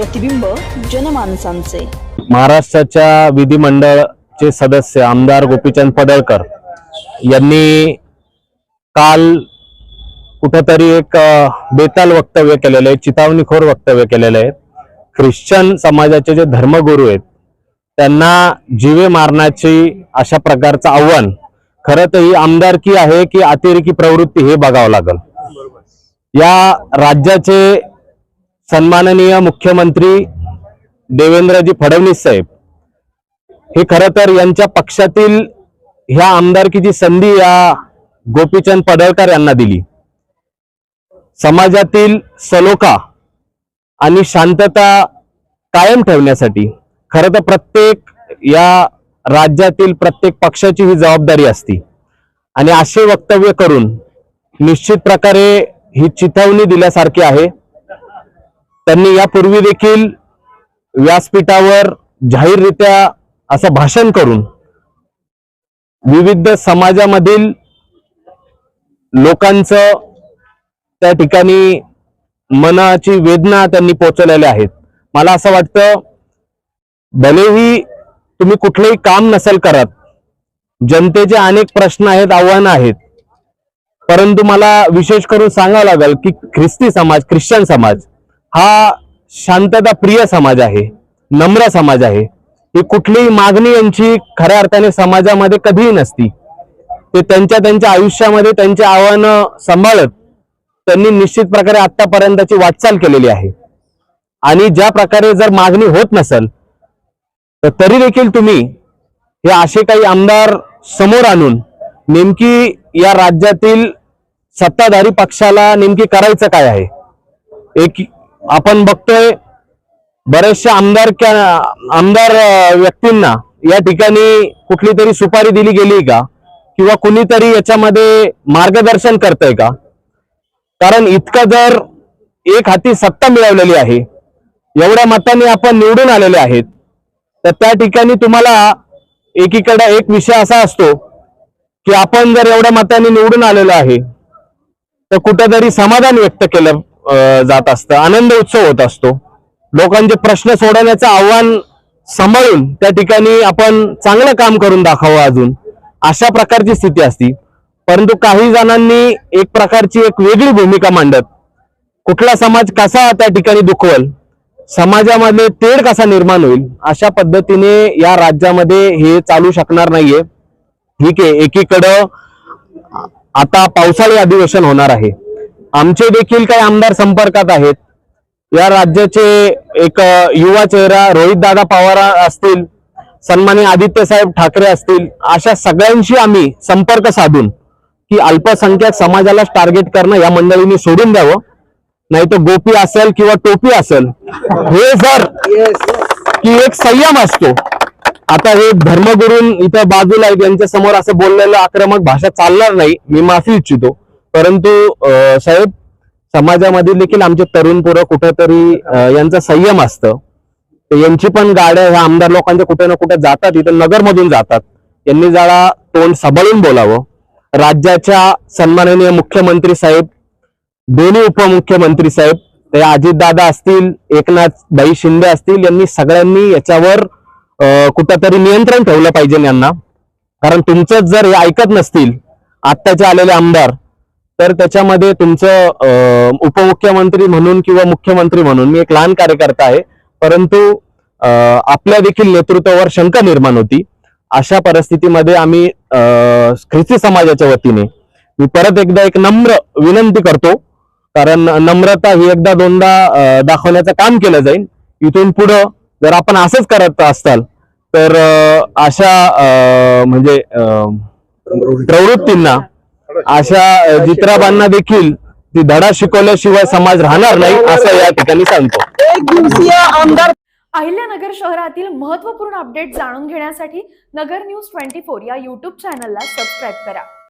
प्रतिबिंब जनमानसांचे. महाराष्ट्राच्या विधिमंडळचे सदस्य आमदार गोपीचंद पडळकर यांनी काल कुठंतरी एक बेताल वक्तव्य केलेलं आहे चितावणीखोर वक्तव्य केलेलं आहे. ख्रिश्चन समाजाचे जे धर्मगुरू आहेत त्यांना जीवे मारण्याची अशा प्रकारचं आव्हान खरं तर ही आमदारकी आहे की अतिरेकी प्रवृत्ती हे बघावं लागल. या राज्याचे सन्माननीय मुख्यमंत्री देवेंद्रजी फडणवीस साहेब. हे खरं तर यांच्या पक्षातील ह्या आमदारकीची संधी या गोपीचंद पडळकर यांना दिली. समाजातील सलोखा आणि शांतता कायम ठेवण्यासाठी खरंतर तर प्रत्येक या राज्यातील प्रत्येक पक्षाची ही जबाबदारी असती. आणि असे वक्तव्य करून निश्चित प्रकारे ही चिथवणी दिल्यासारखी आहे. त्यांनी यापूर्वी देखील व्यासपीठावर जाहीररित्या असं भाषण करून विविध समाजामधील लोकांचं त्या ठिकाणी मनाची वेदना त्यांनी पोचवलेल्या आहेत. मला असं वाटतं भलेही तुम्ही कुठलंही काम नसेल करत जनतेचे अनेक प्रश्न आहेत आव्हानं आहेत परंतु मला विशेष करून सांगावं लागेल की ख्रिस्ती समाज ख्रिश्चन समाज हा शांतता प्रिय समाज आहे नम्र समाज आहे. ही कुठलीही मागणी यांची खऱ्या अर्थाने समाजामध्ये कधीही नसती. ते त्यांच्या त्यांच्या आयुष्यामध्ये त्यांची आव्हानं सांभाळत त्यांनी निश्चित प्रकारे आतापर्यंतची वाटचाल केलेली आहे. आणि ज्या प्रकारे जर मागणी होत नसेल तर तरी देखील तुम्ही हे असे काही आमदार समोर आणून नेमकी या राज्यातील सत्ताधारी पक्षाला नेमकी करायचं काय आहे? एक आपण बघतोय बऱ्याचशा आमदार आमदार व्यक्तींना या ठिकाणी कुठली तरी सुपारी दिली गेली का? किंवा कुणीतरी याच्यामध्ये मार्गदर्शन करतंय का? कारण इतकं जर एक हाती सत्ता मिळवलेली आहे एवढ्या मताने आपण निवडून आलेले आहेत तर त्या ठिकाणी तुम्हाला एकीकडे एक विषय असा असतो की आपण जर एवढ्या मताने निवडून आलेलो आहे तर कुठेतरी समाधान व्यक्त केलं जात असतं. आनंद उत्सव होत असतो. लोकांचे प्रश्न सोडवण्याचं आव्हान सांभाळून त्या ठिकाणी आपण चांगलं काम करून दाखवावं अजून. अशा प्रकारची स्थिती असती. परंतु काही जणांनी एक प्रकारची एक वेगळी भूमिका मांडत. कुठला समाज कसा त्या ठिकाणी दुखवल? समाजामध्ये तेढ कसा निर्माण होईल? अशा पद्धतीने या राज्यामध्ये हे चालू शकणार नाहीये. ठीक आहे एकीकडं आता पावसाळी अधिवेशन होणार आहे. आमचे देखील काही आमदार संपर्कात आहेत. या राज्याचे एक युवा चेहरा रोहित दादा पवार असतील सन्मानी आदित्य साहेब ठाकरे असतील अशा सगळ्यांशी आम्ही संपर्क साधून की अल्पसंख्याक समाजाला टार्गेट करणं या मंडळींनी सोडून द्यावं. नाही तर गोपी असेल किंवा टोपी असेल हे जर की एक संयम असतो. आता हे धर्मगुरून इथं बाजूला यांच्या समोर असं बोललेलं आक्रमक भाषा चालणार नाही मी माफी इच्छितो. परंतु साहेब समाजामध्ये देखील आमचे तरुण पोरं कुठेतरी यांचा संयम असतं. तर यांची पण गाड्या ह्या आमदार लोकांच्या कुठे ना कुठे जातात इथं नगरमधून जातात. यांनी जरा तोंड सबळून बोलावं. राज्याच्या सन्माननीय मुख्यमंत्री साहेब दोन्ही उपमुख्यमंत्री साहेब ते अजितदादा असतील एकनाथ बाई शिंदे असतील यांनी सगळ्यांनी याच्यावर कुठंतरी नियंत्रण ठेवलं पाहिजे यांना. कारण तुमचंच जर हे ऐकत नसतील आत्ताचे आलेले आमदार तर त्याच्यामध्ये तुमचं उपमुख्यमंत्री म्हणून किंवा मुख्यमंत्री म्हणून मी एक लहान कार्यकर्ता आहे परंतु आपल्या देखील नेतृत्वावर शंका निर्माण होती. अशा परिस्थितीमध्ये आम्ही ख्रिस्ती समाजाच्या वतीने मी परत एकदा एक नम्र विनंती करतो कारण नम्रता ही एकदा दोनदा दाखवण्याचं काम केलं जाईल. इथून पुढं जर आपण असंच करत असाल तर अशा म्हणजे प्रवृत्तींना अशा जित्राबांना देखील ती धडा शिकवल्याशिवाय समाज राहणार नाही असं या ठिकाणी सांगतो. एक दिवसीय आमदार अहिल्यानगर शहरातील महत्त्वपूर्ण अपडेट जाणून घेण्यासाठी नगर न्यूज ट्वेंटी फोर या यूट्यूब चॅनलला सबस्क्राईब करा.